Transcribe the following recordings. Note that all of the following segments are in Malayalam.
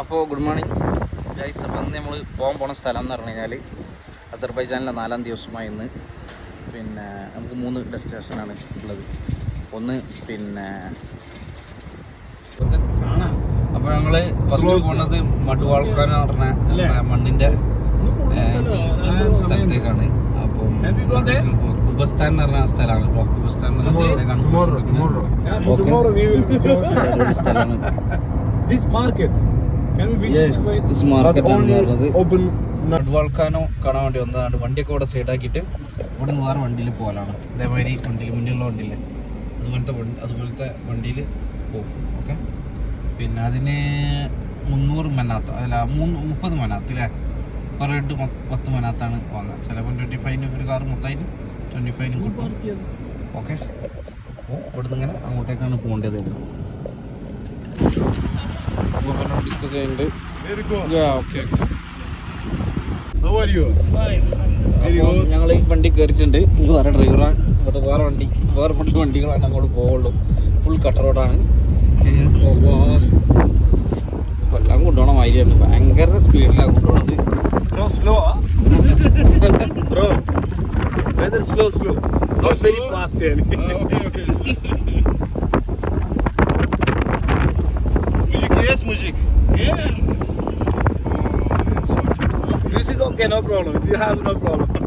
അപ്പോൾ ഗുഡ് മോർണിംഗ് ഗൈസ് അപ്പോൾ ഇന്ന് നമ്മൾ പോകാൻ പോണ സ്ഥലം എന്ന് പറഞ്ഞു കഴിഞ്ഞാൽ അസർബൈജാനിലെ നാലാം ദിവസമായി ഇന്ന്. പിന്നെ നമുക്ക് മൂന്ന് ഡെസ്റ്റിനേഷനാണ് ഉള്ളത്. ഒന്ന് പിന്നെ അപ്പോൾ ഞങ്ങൾ ഫസ്റ്റ് പോകുന്നത് മടുവാൾക്കാന പറഞ്ഞ മണ്ണിന്റെ സ്ഥലത്തേക്കാണ്. അപ്പം കുബസ്ഥാൻ എന്ന് പറഞ്ഞ സ്ഥലമാണ് കേട്ടോ. കുബസ്ഥാൻ എന്ന് പറഞ്ഞ സ്ഥലത്തേക്കാണ് സ്ഥലമാണ്. വൾക്കാനോ കാണാൻ വേണ്ടി വന്നതാണ് വണ്ടിയൊക്കെ ഇവിടെ സൈഡാക്കിയിട്ട് ഇവിടെ നിന്ന് വേറെ വണ്ടിയിൽ പോകാനാണ് അതേമാതിരി വണ്ടിയിൽ മുന്നിലുള്ള വണ്ടിയിൽ. അതുപോലത്തെ വണ്ടി അതുപോലത്തെ വണ്ടിയിൽ പോകും. ഓക്കെ പിന്നെ അതിന് മുന്നൂറ് മനാത്ത അല്ല മൂന്ന് മുപ്പത് മനാത്ത് അല്ലേ പെർ ഹെഡ് പത്ത് മനാത്താണ് വാങ്ങുക ചിലപ്പോൾ ട്വന്റി ഫൈവിന് ഒരു കാർ മൊത്തമായിട്ട് ട്വന്റി ഫൈവിനും കിട്ടും. ഓക്കെ അപ്പോൾ ഇവിടുന്ന് ഇങ്ങനെ അങ്ങോട്ടേക്കാണ് പോകേണ്ടത്. അപ്പോൾ ഡിസ്കസ് ചെയ്യുന്നുണ്ട്. Okay okay. ഞങ്ങൾ ഈ വണ്ടി കയറിയിട്ടുണ്ട് ഇനി വേറെ ഡ്രൈവറാണ് അത് വേറെ വണ്ടി വേറെ മറ്റു വണ്ടികളാണ് അങ്ങോട്ട് പോവുള്ളൂ ഫുൾ കട്ട റോഡാണ് എല്ലാം കൊണ്ടുപോകണ മാതിരിയാണ് ഭയങ്കര സ്പീഡിലാണ് കൊണ്ടുപോകുന്നത് rather slow, slow. Not very slow? fast, yani. Okay, okay. Music, yes, music. Music okay, no problem. If you have no problem.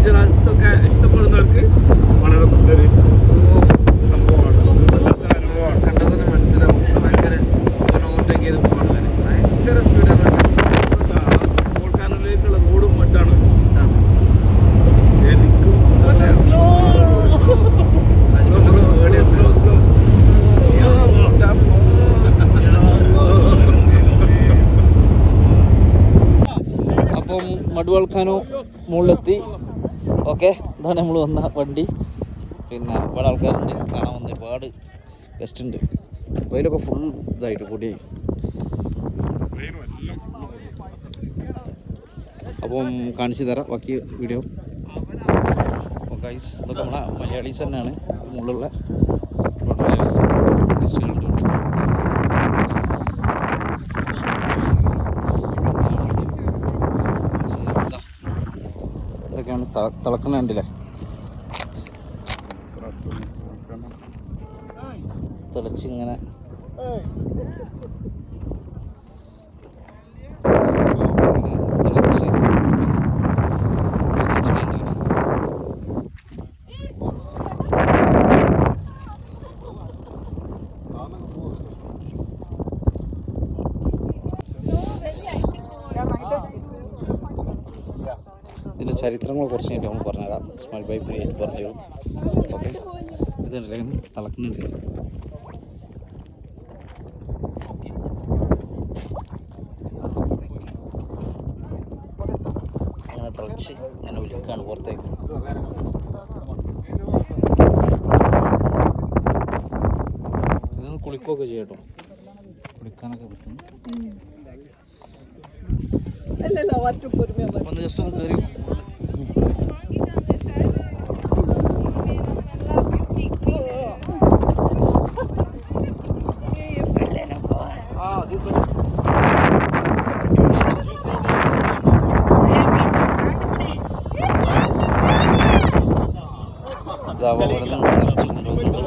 Macaransa ഇതാണ് നമ്മൾ വന്ന വണ്ടി. പിന്നെ ഒരുപാട് ആൾക്കാരുണ്ട്. കാണാൻ വന്ന ഒരുപാട് ഗസ്റ്റ് ഉണ്ട്. അപ്പോൾ അതിലൊക്കെ ഫുൾ ഇതായിട്ട് കൂടി അപ്പം കാണിച്ചു തരാം ബാക്കി വീഡിയോ ഗൈസ് ഇതൊക്കെ നമ്മളെ മലയാളീസ് തന്നെയാണ്. മുകളിലുള്ള ഒരുപാട് മലയാളീസ് ഗസ്റ്റുകളുണ്ട് ഇവിടെ. ഇതാ. ഇതൊക്കെയാണ് ത- തിളക്കണ കണ്ടില്ലേ? തിളച്ച് ഇങ്ങനെ തിളച്ച് തിളച്ച് കണ്ടില്ലേ ഇതിന്റെ കുറിച്ച് കഴിഞ്ഞിട്ട് നമ്മൾ പറഞ്ഞുതരാം. സ്മൈൽ ബൈ ഫ്രീ ആയിട്ട് പറഞ്ഞു തരും. ഓക്കെ ഇങ്ങനെ തിളക്കുന്നുണ്ട്. അങ്ങനെ തിളച്ച് ഇങ്ങനെ ഒലിക്കാണ് പുറത്തേക്ക്. ഇതൊന്ന് കുളിക്കുകയൊക്കെ ചെയ്യട്ടോ കുളിക്കാനൊക്കെ പറ്റും. ഒന്ന് ജസ്റ്റ് ഒന്ന് കയറി ആ അതിപ്പോ ഇതാവുമ്പോൾ ഇവിടെ നിന്ന് നിറച്ച് കൊണ്ടുപോകുന്നുണ്ട്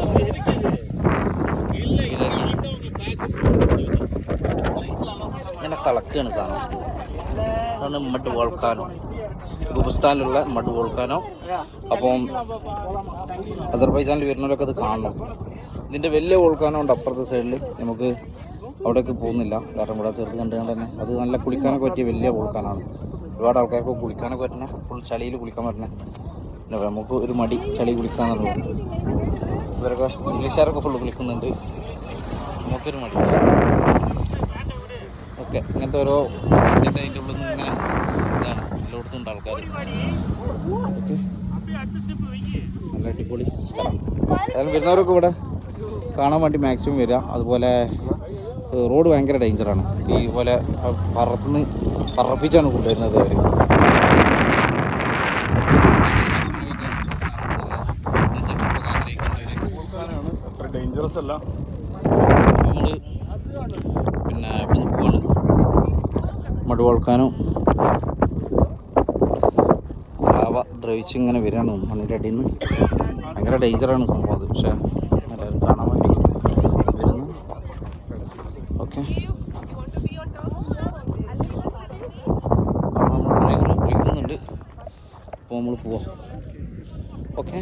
ഇങ്ങനെ തിളക്കുകയാണ് സാധനം. അതാണ് മഡ് വോൾക്കാനോ. ഗുബുസ്ഥാനിലുള്ള മഡ് വോൾക്കാനോ. അപ്പം അസർബൈജാനിൽ വരുന്നവരൊക്കെ അത് കാണണം. ഇതിന്റെ വലിയ വോൾക്കാനോ ഉണ്ട് അപ്പുറത്തെ സൈഡിൽ നമുക്ക് അവിടേക്ക് പോകുന്നില്ല. കാരണം ഇവിടെ ചെറുത് കണ്ടുകൊണ്ട് തന്നെ. അത് നല്ല കുളിക്കാനൊക്കെ പറ്റിയ വലിയ വോൾക്കാനാണ്. ഒരുപാട് ആൾക്കാർക്ക് കുളിക്കാനൊക്കെ പറ്റുന്ന ഫുൾ ചളിയിൽ കുളിക്കാൻ പിന്നെ നമുക്ക് ഒരു മടി ചളി കുളിക്കാന്നുള്ളത്. ഇവരൊക്കെ ഇംഗ്ലീഷുകാരൊക്കെ ഫുള്ള് കുളിക്കുന്നുണ്ട്. നമുക്കൊരു മടി. ഓക്കെ ഇങ്ങനത്തെ ഓരോ ഇതിന്റെ അതിന്റെ ഉള്ളിൽ നിന്ന് ഇങ്ങനെ ഇതാണ് എല്ലായിടത്തും ഉണ്ട് ആൾക്കാർ നല്ല അടിപൊളി സ്ഥലം വരുന്നവരൊക്കെ ഇവിടെ കാണാൻ വേണ്ടി മാക്സിമം വരിക. അതുപോലെ റോഡ് ഭയങ്കര ഡേഞ്ചറാണ് ഈ പോലെ പറത്തുനിന്ന് പറപ്പിച്ചാണ് കൊണ്ടുവരുന്നത് അവർ അത്ര ഡേഞ്ചറസ് അല്ല. നമ്മൾ പിന്നെ ഇവിടുന്ന് പോവാണ്? മടുവളക്കാനോ ലാവ ദ്രവിച്ച് ഇങ്ങനെ വരികയാണ് മണ്ണിന്റെ അടിയിൽ നിന്ന് ഭയങ്കര ഡേഞ്ചറാണ് സംഭവം അത്. പക്ഷേ എല്ലാവരും കാണാൻ വേണ്ടി വരുന്നു. ഓക്കെ നമ്മൾ ഡ്രൈവർ വിളിക്കുന്നുണ്ട്. അപ്പോൾ നമ്മൾ പോവാം. ഓക്കെ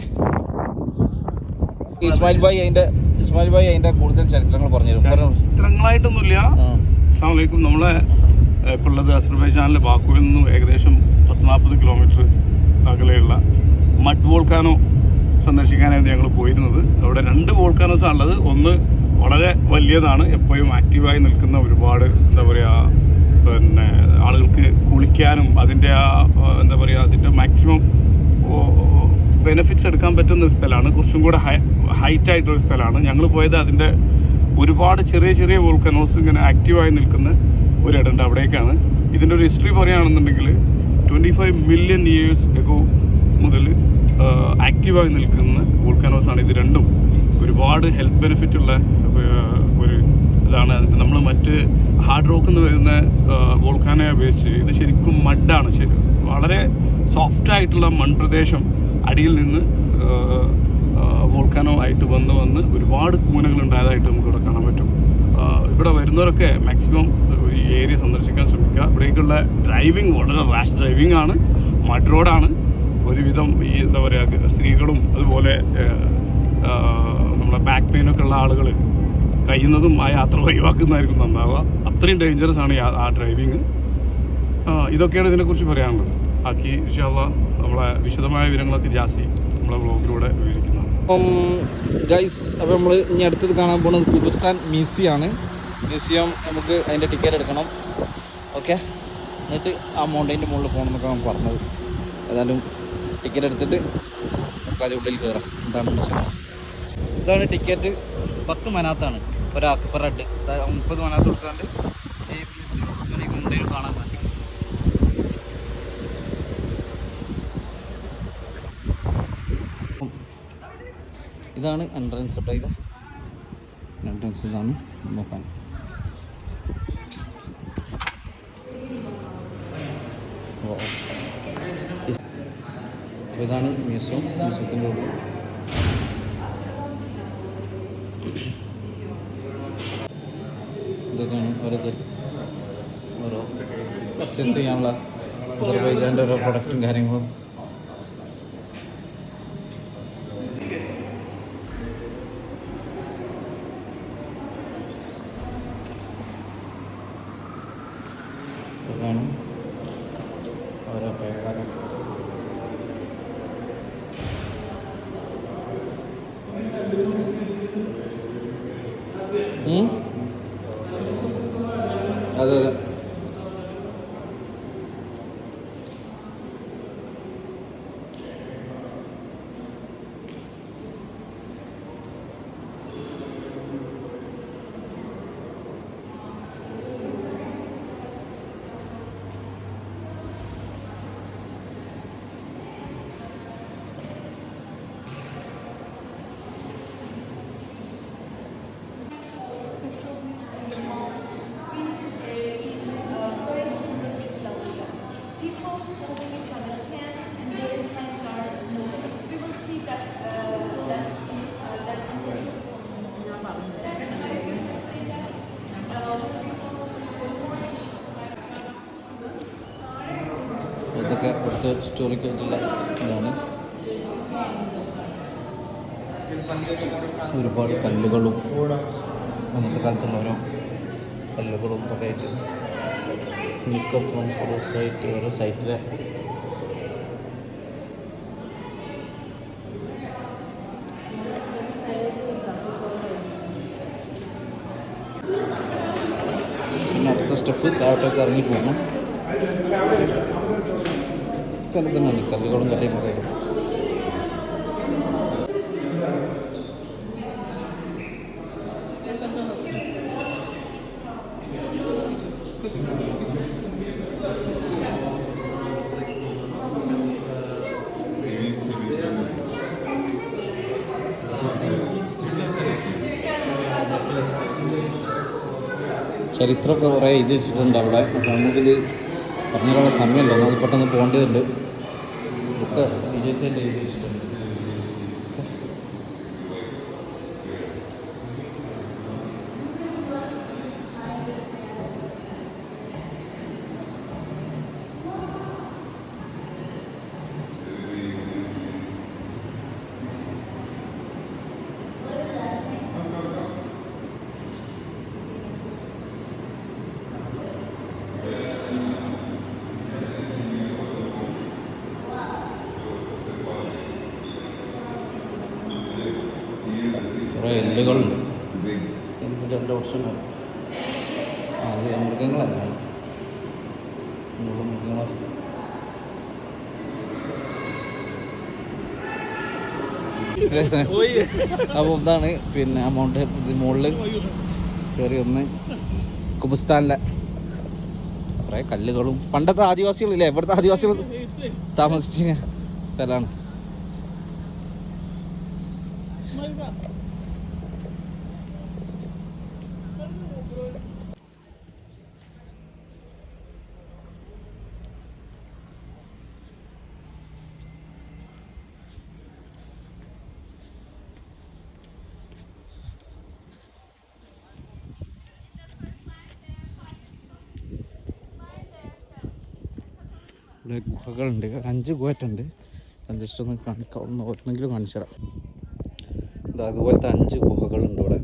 ഇസ്മായിൽ ഭായി അതിന്റെ ഇസ്മായിൽ ഭായി അതിന്റെ കൂടുതൽ ചരിത്രങ്ങൾ പറഞ്ഞു തരും പറഞ്ഞു ചിത്രങ്ങളായിട്ടൊന്നുമില്ല നമ്മളെ ഇപ്പോൾ ഉള്ളത് അസർബൈജാനിലെ ബാക്കുവിൽ നിന്നും ഏകദേശം പത്ത് നാൽപ്പത് കിലോമീറ്റർ അകലെയുള്ള മഡ് വോൾക്കാനോ സന്ദർശിക്കാനായിരുന്നു ഞങ്ങൾ പോയിരുന്നത്. അവിടെ രണ്ട് വോൾക്കാനോസ് ഉള്ളത്. ഒന്ന് വളരെ വലിയതാണ്. എപ്പോഴും ആക്റ്റീവായി നിൽക്കുന്ന ഒരുപാട് എന്താ പറയുക പിന്നെ ആളുകൾക്ക് കുളിക്കാനും അതിന്റെ ആ എന്താ പറയുക അതിന്റെ മാക്സിമം ബെനിഫിറ്റ്സ് എടുക്കാൻ പറ്റുന്ന ഒരു സ്ഥലമാണ്. കുറച്ചും കൂടെ ഹൈ ഹൈറ്റ് സ്ഥലമാണ്. ഞങ്ങൾ പോയത് അതിന്റെ ഒരുപാട് ചെറിയ ചെറിയ വോൾക്കനോസ് ഇങ്ങനെ ആക്റ്റീവായി നിൽക്കുന്ന ഒരിടണ്ട് അവിടേക്കാണ്. ഇതിന്റെ ഒരു ഹിസ്റ്ററി പറയുകയാണെന്നുണ്ടെങ്കിൽ twenty five million years ago മുതൽ ആക്റ്റീവായി നിൽക്കുന്ന വോൾക്കനോസ് ആണ്. ഇത് രണ്ടും ഒരുപാട് ഹെൽത്ത് ബെനിഫിറ്റ് ഉള്ള ഒരു ഇതാണ്. നമ്മൾ മറ്റ് ഹാർഡ് റോക്ക് എന്ന് വരുന്ന വോൾക്കാനെ അപേക്ഷിച്ച് ഇത് ശരിക്കും മഡാണ്. ശരി വളരെ സോഫ്റ്റ് ആയിട്ടുള്ള മൺപ്രദേശം അടിയിൽ നിന്ന് വോൾക്കാനോ ആയിട്ട് വന്ന് വന്ന് ഒരുപാട് കൂനകൾ ഉണ്ടായതായിട്ട് നമുക്ക് ഇവിടെ കാണാൻ പറ്റും. ഇവിടെ വരുന്നവരൊക്കെ മാക്സിമം ഏരിയ സന്ദർശിക്കാൻ ശ്രമിക്കുക. ഇവിടേക്കുള്ള ഡ്രൈവിംഗ് വളരെ റാഷ് ഡ്രൈവിംഗ് ആണ്. മഡ് റോഡാണ് ഒരുവിധം ഈ എന്താ പറയുക സ്ത്രീകളും അതുപോലെ നമ്മളെ ബാക്ക് പെയിനൊക്കെ ഉള്ള ആളുകൾ കഴിയുന്നതും ആ യാത്ര ഒഴിവാക്കുന്നതായിരിക്കും നന്നാവുക. അത്രയും ഡേഞ്ചറസ് ആണ് ആ- ഡ്രൈവിങ് ഇതൊക്കെയാണ് ഇതിനെക്കുറിച്ച് പറയാനുള്ളത്. ബാക്കി ഇൻഷാല്ല നമ്മളെ വിശദമായ വിവരങ്ങളൊക്കെ ജാസി നമ്മളെ ബ്ലോഗിലൂടെ വിവരിക്കുന്നതാണ്. അപ്പം ഗൈസ് അപ്പോൾ നമ്മൾ ഇനി അടുത്തത് കാണാൻ പോകുന്നത് കുബുസ്ഥാൻ മ്യൂസിയം ആണ് മ്യൂസിയം നമുക്ക് അതിന്റെ ടിക്കറ്റ് എടുക്കണം. ഓക്കെ എന്നിട്ട് ആ മൗണ്ടൈന്റെ മുകളിൽ പോകണം എന്നൊക്കെ പറഞ്ഞത്. ഏതായാലും ടിക്കറ്റ് എടുത്തിട്ട് നമുക്ക് അതിന്റെ ഉള്ളിൽ കയറാം. എന്താണ് മ്യൂസിയം ഇതാണ് ടിക്കറ്റ് പത്ത് മനാത്താണ്. ഒരാൾക്ക് പെർ ഹെഡ് മുപ്പത് മനാത്ത് കൊടുക്കാണ്ട് മൗണ്ടൈൻ കാണാൻ പറ്റും. ഇതാണ് എൻട്രൻസ് ഇതാണ്. നോക്കാൻ ഇതാണ് മ്യൂസിയം. മ്യൂസിയത്തിന്റെ ഉള്ളിൽ. ഇതൊക്കെയാണ് ഓരോരുത്തർ ഓരോ പർച്ചേസ് ചെയ്യാനുള്ള അസർബൈജാന്റെ ഓരോ പ്രൊഡക്റ്റും കാര്യങ്ങളും. other constantly holding each other's hand and their hands are moving, we will see that uh, let's see uh, that conversion. That's why we will say that uh, ഇതൊക്കെ ഇവിടുത്തെ ഹിസ്റ്റോറിക്കൽ ആയിട്ടുള്ള ഇതാണ് ഒരുപാട് കല്ലുകളും അന്നത്തെ കാലത്തുള്ള ഓരോ കല്ലുകളും ഒക്കെ ആയിട്ട് ഓരോ സൈറ്റ് ഓരോ സൈറ്റിലെ അടുത്ത സ്റ്റെപ്പ് താഴോട്ടൊക്കെ ഇറങ്ങി പോകണം കല്ല് തന്നെയാണ് കല്ലുകളും കറിയും ആയിട്ട് ചരിത്രമൊക്കെ കുറേ എഴുതി വെച്ചിട്ടുണ്ട് അവിടെ. അപ്പോൾ നമുക്കിത് പറഞ്ഞിട്ടുള്ള സമയമില്ല. നമുക്ക് പെട്ടെന്ന് പോകേണ്ടതുണ്ട്. ഒക്കെ വിജയിച്ചതിന്റെ എഴുതി വെച്ചിട്ടുണ്ട് കുറേ എല്ലുകളുണ്ട് രണ്ട് ആ അത് മൃഗങ്ങളല്ല. മുഴുവൻ മൃഗങ്ങളെ. അപ്പോൾ ഇതാണ് പിന്നെ അമൗണ്ട് ഇത് മുകളിൽ കയറി ഒന്ന്. കുബുസ്ഥാനിലെ കുറേ കല്ലുകളും. പണ്ടത്തെ ആദിവാസികളില്ലേ? ഇവിടുത്തെ ആദിവാസികൾ താമസിച്ച സ്ഥലമാണ് ഇവിടെ ഗുഹകളുണ്ട്. അഞ്ച് ഗുഹറ്റുണ്ട് അത് ജസ്റ്റ് ഒന്ന് കാണിക്കാം ഒന്ന് ഒരെണ്ണെങ്കിലും കാണിച്ചു തരാം ഇത് അതുപോലത്തെ അഞ്ച് ഗുഹകളുണ്ട് ഇവിടെ.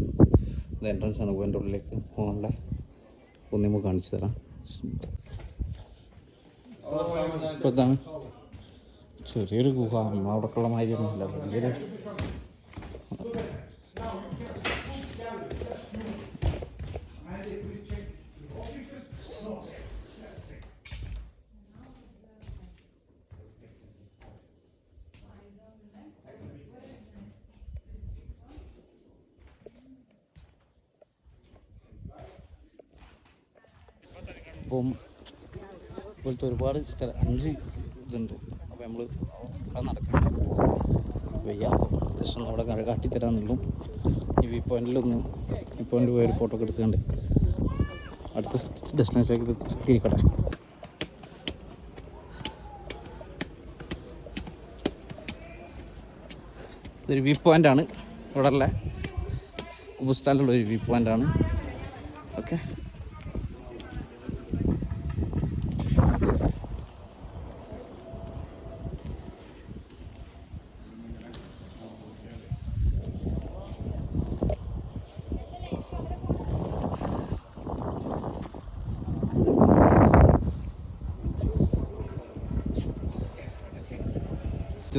ഇത് എൻട്രൻസ് ആണ്. ഗുഹന്റെ ഉള്ളിലേക്ക് പോകാനുള്ള ഒന്നിമ കാണിച്ചു തരാം ഇപ്പോൾ ചെറിയൊരു ഗുഹ. നമ്മളവിടെക്കുള്ള മാതിരിയൊന്നുമില്ല. വലിയൊരു അപ്പം ഇപ്പോഴത്തെ ഒരുപാട് സ്ഥലം അഞ്ച് ഇതുണ്ട്. അപ്പോൾ നമ്മൾ അവിടെ നടക്കണം വയ്യ. ജസ്റ്റ് ഒന്ന് അവിടെ കാട്ടി കാട്ടിത്തരാന്നുള്ളൂ ഈ വ്യൂ പോയിന്റിലൊന്ന് വ്യൂ പോയിന്റ് പോയൊരു ഫോട്ടോ ഒക്കെ എടുത്തുകൊണ്ട് അടുത്ത ഡെസ്റ്റിനേഷനിലേക്ക് തിരിക്കട്ടെ? ഇതൊരു വ്യൂ പോയിന്റ് ആണ്. ഇവിടെ ഉള്ള ഉപസ്ഥാനുള്ള ഒരു വ്യൂ പോയിന്റ് ആണ്. ഓക്കെ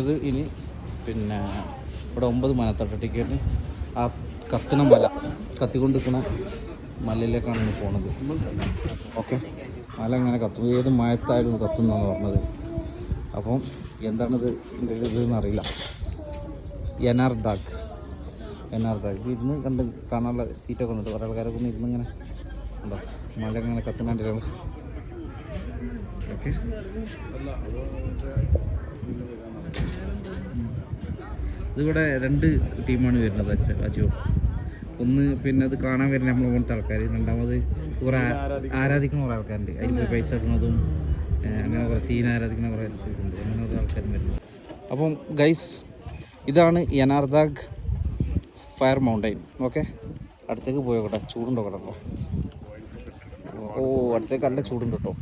ഇത് ഇനി പിന്നെ ഇവിടെ ഒമ്പത് മനത്തട്ട ടിക്കറ്റ് ആ കത്തണ മല കത്തിക്കൊണ്ടിരിക്കുന്ന മലയിലേക്കാണ് ഇന്ന് പോണത്. ഓക്കെ മല ഇങ്ങനെ കത്തും? ഏത് മയത്തായിരുന്നു കത്തുന്നതെന്ന് പറഞ്ഞത്? അപ്പം എന്താണിത് എന്റെ ഇതെന്ന് അറിയില്ല. എനാർ ദാഗ് എനാർ ദാഗ് ഇത് ഇരുന്ന് കണ്ട് കാണാനുള്ള സീറ്റൊക്കെ ഉണ്ട്. കുറേ ആൾക്കാരൊക്കെ ഒന്ന് ഇരുന്ന് ഇങ്ങനെ ഉണ്ടോ? മല ഇങ്ങനെ കത്തുന്നുണ്ടല്ലോ ഓക്കെ ഇതിവിടെ രണ്ട് ടീമാണ് വരുന്നത് അജു. ഒന്ന് പിന്നെ അത് കാണാൻ വരുന്ന നമ്മളെ പോലത്തെ ആൾക്കാർ രണ്ടാമത് കുറേ ആരാധിക്കുന്ന കുറേ ആൾക്കാരുണ്ട്. അതിൽ പോയി പൈസ ഇടുന്നതും അങ്ങനെ കുറേ തീൻ ആരാധിക്കുന്ന കുറേ അങ്ങനെ കുറേ ആൾക്കാരും വരുന്നത് അപ്പം ഗൈസ് ഇതാണ് യനാർദാഗ് ഫയർ മൗണ്ടൈൻ. ഓക്കെ? അടുത്തേക്ക് പോയോട്ടെ ചൂടുണ്ടോ കേട്ടോ ഓ അടുത്തേക്ക് നല്ല ചൂടുണ്ട് കേട്ടോ.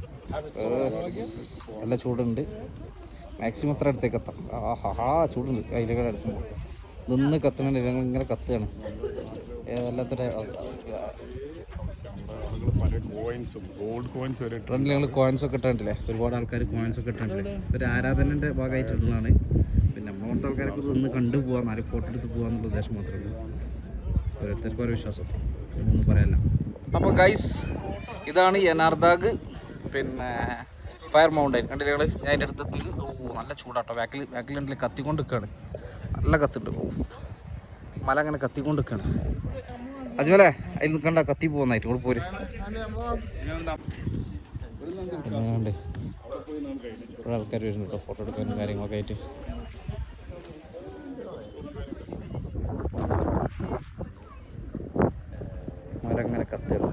നല്ല ചൂടുണ്ട്. മാക്സിമം അത്ര അടുത്തേക്ക് എത്താം. ആഹാ ചൂടുണ്ട്. അതിലൂടെ എടുക്കുമ്പോൾ നിന്ന് കത്തണ ഞങ്ങൾ ഇങ്ങനെ കത്തുകയാണ്. ഏതല്ലാത്തൊരു ഫ്രണ്ടിൽ ഞങ്ങൾ കോയിൻസ് ഒക്കെ ഇട്ടിട്ടില്ലേ ഒരുപാട് ആൾക്കാർ കോയിൻസ് ഒക്കെ ഇട്ടിട്ടില്ലേ ഒരു ആരാധനന്റെ ഭാഗമായിട്ടുള്ളതാണ് പിന്നെ നമ്മളത്തെ ആൾക്കാരൊക്കെ നിന്ന് കണ്ടു പോകാം നാല് ഫോട്ടോ എടുത്ത് പോകാന്നുള്ള ഉദ്ദേശം മാത്രമേ ഉള്ളൂ. ഓരോരുത്തർക്കും ഓരോ വിശ്വാസം. ഒന്നും പറയാനില്ല. അപ്പോൾ ഗൈസ് ഇതാണ് യനാർദാഗ്. പിന്നെ ഫയർ മൗണ്ടൈൻ കണ്ടില്ലേ ഞങ്ങൾ ഞാൻ അതിന്റെ അടുത്തെത്തി ഓ നല്ല ചൂടാട്ടോ. ബാക്കിൽ ബാക്കിലുണ്ടെങ്കിൽ കത്തിക്കൊണ്ട് നിൽക്കുകയാണ് നല്ല കത്തുണ്ട്. ഓ മല അങ്ങനെ കത്തിക്കൊണ്ട് നിൽക്കുകയാണ് അജ്മലേ അതിൽ നിൽക്കണ്ട കത്തി പോകുന്നതായിട്ട്. ഇവിടെ പോര്. പിന്നെ ഇവിടെ ആൾക്കാർ വരുന്നു കേട്ടോ. ഫോട്ടോ എടുക്കാനും കാര്യങ്ങളൊക്കെ ആയിട്ട്. മരങ്ങനെ കത്തുകയാണ്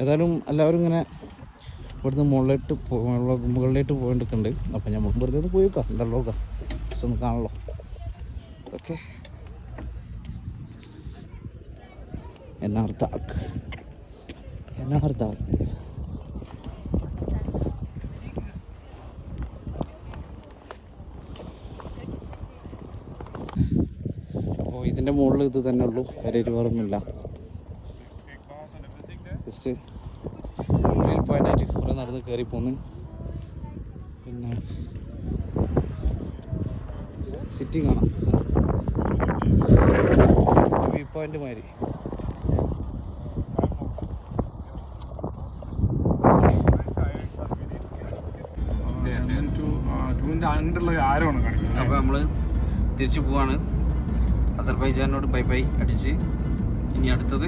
ഏതായാലും എല്ലാവരും ഇങ്ങനെ ഇവിടുന്ന് മുകളിലോട്ട് മുകളിലോട്ട് പോയിട്ടുണ്ട് അപ്പം ഞാൻ വെറുതെ പോയി നോക്കാം നോക്കാം. ജസ്റ്റ് ഒന്ന് കാണല്ലോ ഓക്കെ. എന്നാർത്താക്ക് എന്നാർത്താക്ക് അപ്പോൾ ഇതിന്റെ മുകളിൽ ഇത് തന്നെ ഉള്ളൂ. വേറെ വേറൊന്നുമില്ല ജസ്റ്റ് ഉള്ളിൽ പോയിട്ടായിട്ട് കുറേ നടന്ന് കയറി പോന്ന് പിന്നെ സിറ്റി കാണാം വ്യൂ പോയിന്റ് മാതിരി അണ്ടുള്ള ആരമാണ് കാണിക്കുന്നത് അപ്പോൾ നമ്മൾ തിരിച്ചു പോവാണ്. അസർബൈജാനോട് ബൈ ബൈ അടിച്ച്. ഇനി അടുത്തത്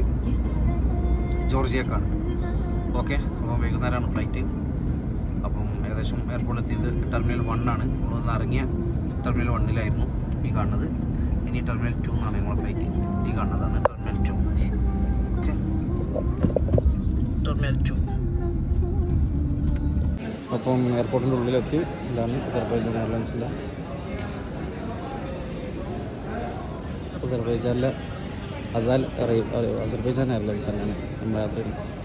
ജോർജിയക്കാണ്. ഓക്കെ അപ്പോൾ വൈകുന്നേരമാണ് ഫ്ലൈറ്റ്. അപ്പം ഏകദേശം എയർപോർട്ടിൽ എത്തിയത് ടെർമിനൽ വണ്ണാണ് നമ്മളൊന്ന് ഇറങ്ങിയ ടെർമിനൽ വണ്ണിലായിരുന്നു ഈ കാണുന്നത്. ഇനി ടെർമിനൽ ടു എന്നാണ് ഞങ്ങളുടെ ഫ്ലൈറ്റ് ഈ കാണുന്നതാണ് terminal two okay. Terminal two അപ്പം എയർപോർട്ടിന്റെ ഉള്ളിലെത്തി. ഇതാണ് അസർബൈജാൻ എയർലൈൻസിന്റെ അസർബൈജാനിലെ അസാൽ അസർബൈജാൻ എയർലൈൻസ് തന്നെയാണ് നമ്മുടെ യാത്രയിൽ. ഓക്കെ